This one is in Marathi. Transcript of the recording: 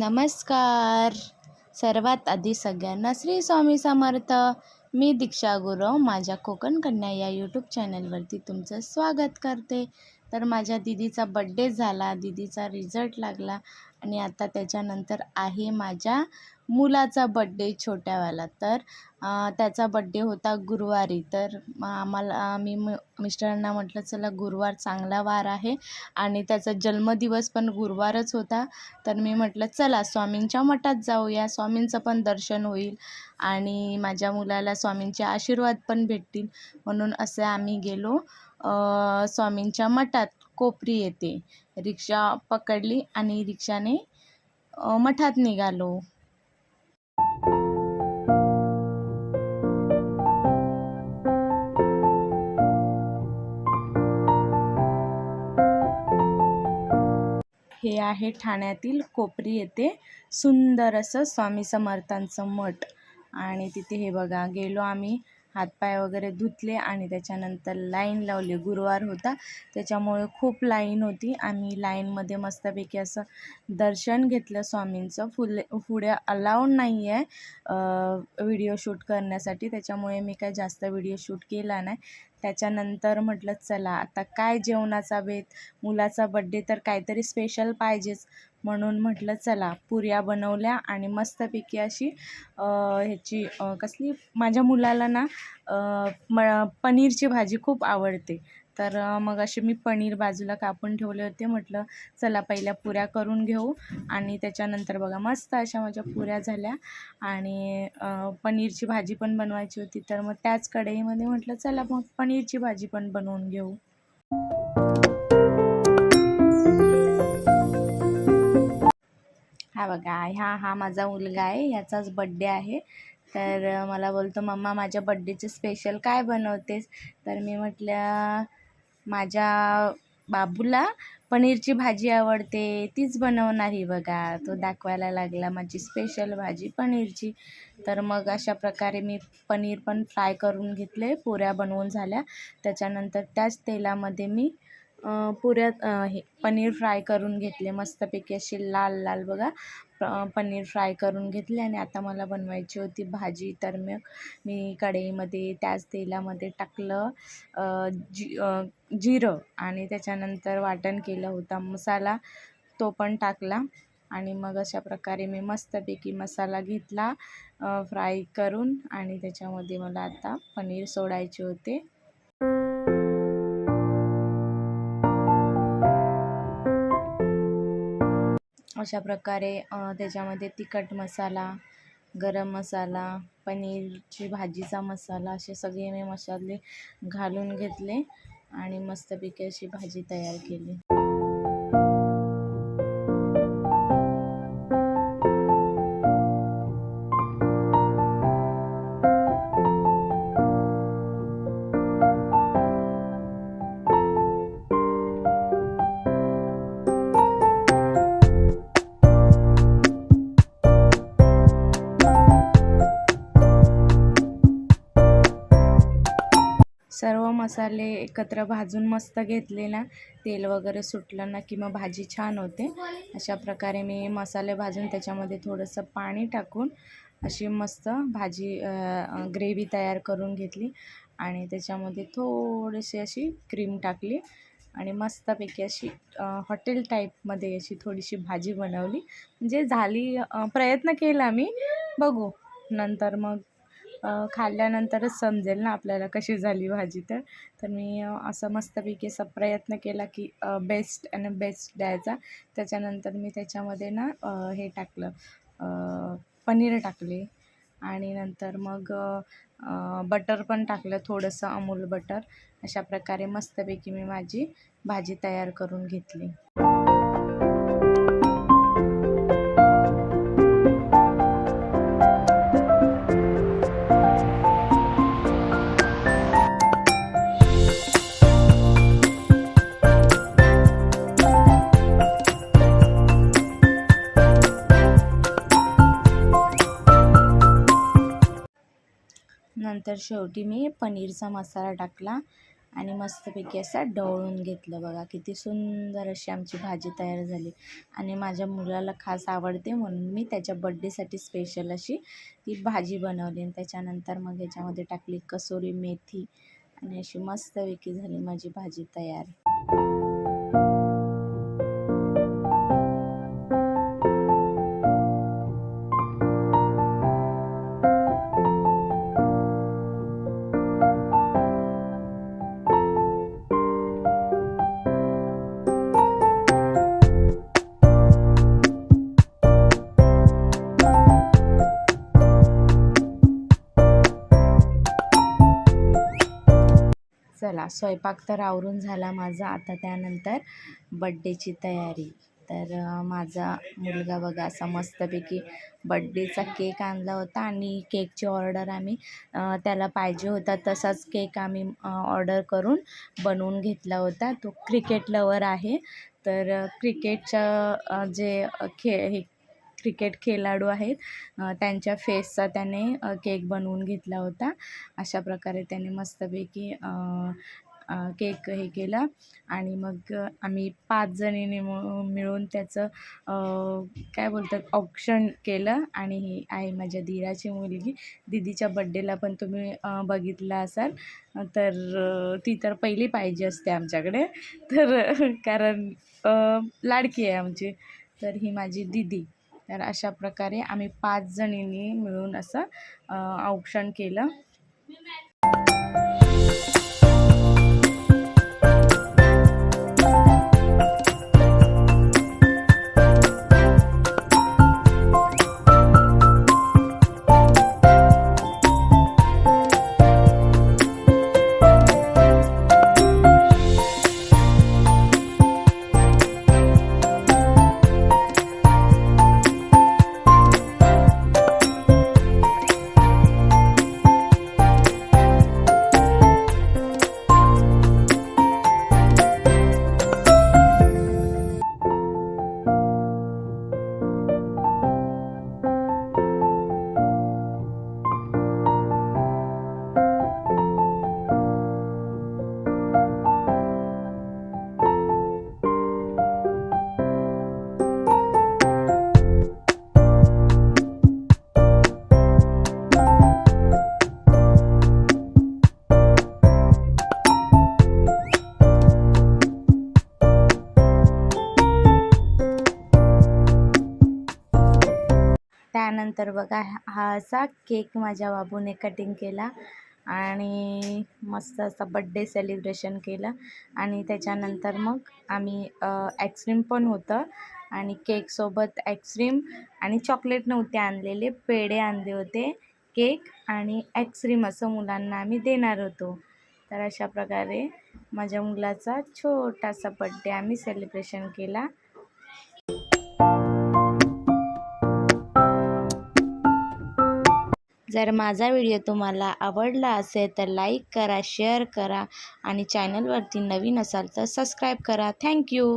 नमस्कार. सर्वात आधी सगळ्यांना श्री स्वामी समर्थ. मी दीक्षा गुरव माझ्या कोकण कन्या या यूट्यूब चॅनलवरती तुमचं स्वागत करते. तर माझ्या दिदीचा बड्डे झाला दिदीचा रिझल्ट लागला आणि आता त्याच्यानंतर आहे माझ्या मुलाचा बड्डे छोट्यावाला तर त्याचा बड्डे होता गुरुवारी. तर मग आम्हाला मी म मिस्टरांना म्हटलं चला गुरुवार चांगला वार आहे. आणि त्याचा जन्मदिवस पण गुरुवारच होता. तर मी म्हटलं चला स्वामींच्या मठात जाऊया. स्वामींचं पण दर्शन होईल आणि माझ्या मुलाला स्वामींचे आशीर्वाद पण भेटतील. म्हणून असे आम्ही गेलो. स्वामींच्या मठात कोपरी येते. रिक्षा पकडली आणि रिक्षाने मठात निघालो. हे आहे ठाण्यातील कोपरी येथे सुंदर असं स्वामी समर्थांचं मठ. आणि तिथे हे बघा गेलो आम्ही. हातपाय वगैरे धुतले आणि त्याच्यानंतर लाईन लावली. गुरुवार होता. त्याच्यामुळे खूप लाईन होती. आम्ही लाईनमध्ये मस्तपैकी असं दर्शन घेतलं स्वामींचं. फुले पुढे अलाउड नाही आहे व्हिडिओ शूट करण्यासाठी. त्याच्यामुळे मी काय जास्त व्हिडिओ शूट केला नाही. त्याच्यानंतर म्हटलं चला आता काय जेवणाचा बेत मुलाचा बड्डे तर काहीतरी स्पेशल पाहिजेच. म्हणून म्हटलं चला पुऱ्या बनवल्या आणि मस्तपैकी अशी ह्याची कसली माझ्या मुलाला ना म पनीरची भाजी खूप आवडते. तर मग असे मी पनीर बाजूला कापून ठेवले होते. म्हटलं चला पहिल्या पुऱ्या करून घेऊ. आणि त्याच्यानंतर बघा मस्त अशा माझ्या पुऱ्या झाल्या. आणि पनीरची भाजी पण बनवायची होती. तर मग त्याच कढईमध्ये म्हटलं चला मग पनीरची भाजी पण बनवून घेऊ. हा बघा हा हा माझा मुलगा आहे याचाच बड्डे आहे. तर मला बोलतो मम्मा माझ्या बड्डेचे स्पेशल काय बनवतेस? तर मी म्हटलं माझ्या बाबूला पनीरची भाजी आवडते तीच बनवणार ही बघा. तो दाखवायला लागला माझी स्पेशल भाजी पनीरची. तर मग अशा प्रकारे मी पनीर पण फ्राय करून घेतले पुऱ्या बनवून झाल्या. त्याच्यानंतर त्याच तेलामध्ये मी पुऱ्यात हे पनीर फ्राय करून घेतले. मस्तपैकी अशी लाल लाल बघा. पनीर फ्राय करून घेतले आणि आता मला बनवायची होती भाजी. तर मग मी कढईमध्ये त्याच तेलामध्ये टाकलं जी जिरं आणि त्याच्यानंतर वाटण केलं होता. मसाला तो पण टाकला आणि मग अशा प्रकारे मी मस्तपैकी मसाला घेतला फ्राय करून आणि त्याच्यामध्ये मला आता पनीर सोडायचे होते. अशा प्रकारे त्याच्यामध्ये तिखट मसाला गरम मसाला पनीरची भाजीचा मसाला असे सगळे मी मसाले घालून घेतले आणि मस्तपैकी अशी भाजी तयार केली. मसाले एकत्र भाजून मस्त घेतले ना तेल वगैरे सुटलं ना की मग भाजी छान होते. अशा प्रकारे मी मसाले भाजून त्याच्यामध्ये थोडंसं पाणी टाकून अशी मस्त भाजी ग्रेव्ही तयार करून घेतली. आणि त्याच्यामध्ये थोडीशी अशी क्रीम टाकली. आणि मस्तपैकी अशी हॉटेल टाईपमध्ये अशी थोडीशी भाजी बनवली. म्हणजे झाली प्रयत्न केला मी. बघू नंतर मग खाल्ल्यानंतरच समजेल ना आपल्याला कशी झाली भाजी तर. तर मी असं मस्तपैकी असा प्रयत्न केला की बेस्ट आणि बेस्ट द्यायचा. त्याच्यानंतर मी त्याच्यामध्ये ना हे टाकलं पनीर टाकले. आणि नंतर मग बटर पण टाकलं थोडंसं अमूल बटर अशा प्रकारे मस्तपैकी मी माझी भाजी तयार करून घेतली. नंतर शेवटी मी पनीरचा मसाला टाकला आणि मस्तपैकी असा ढवळून घेतलं. बघा किती सुंदर अशी आमची भाजी तयार झाली. आणि माझ्या मुलाला खास आवडते म्हणून मी त्याच्या बड्डेसाठी स्पेशल अशी ती भाजी बनवली. आणि त्याच्यानंतर मग याच्यामध्ये टाकली कसोरी मेथी. आणि अशी मस्तपैकी झाली माझी भाजी तयार. स्वयंपाक तर आवरून झाला माझा. आता त्यानंतर बड्डेची तयारी. तर माझा मुलगा बघा असा मस्तपैकी बड्डेचा केक आणला होता आणि केकची ऑर्डर आम्ही त्याला पाहिजे होता तसाच केक आम्ही ऑर्डर करून बनवून घेतला होता. तो क्रिकेट लवर आहे. तर क्रिकेटच्या क्रिकेटचं जे खे हे क्रिकेट खेळाडू आहेत. त्यांच्या फेसचा त्याने केक बनवून घेतला होता. अशा प्रकारे त्याने मस्तपैकी केक हे केला. आणि मग आम्ही पाच जणींनी मिळून त्याचं काय बोलतात ऑप्शन केलं. आणि ही आहे माझ्या दिराची मुलगी. दीदीच्या बड्डेला पण तुम्ही बघितला असाल. तर ती तर पहिली पाहिजे असते आमच्याकडे. तर कारण लाडकी आहे आमची. तर ही माझी दीदी. तर अशा प्रकारे आम्ही पाच जणींनी मिळून असं औक्षण केलं. त्यानंतर बघा हा असा केक माझ्या बाबूने कटिंग केला आणि मस्त असा बड्डे सेलिब्रेशन केलं. आणि त्याच्यानंतर मग आम्ही आईस्क्रीम पण होतं आणि केकसोबत आईस्क्रीम आणि चॉकलेट नव्हते आणलेले पेढे आणले होते केक आणि आईस्क्रीम असं मुलांना आम्ही देणार होतो. तर अशा प्रकारे माझ्या मुलाचा छोटासा बड्डे आम्ही सेलिब्रेशन केला. जर माझा व्हिडिओ तुम्हाला आवडला असेल तर लाईक करा शेअर करा आणि चॅनलवरती नवीन असाल तर सबस्क्राईब करा. थँक्यू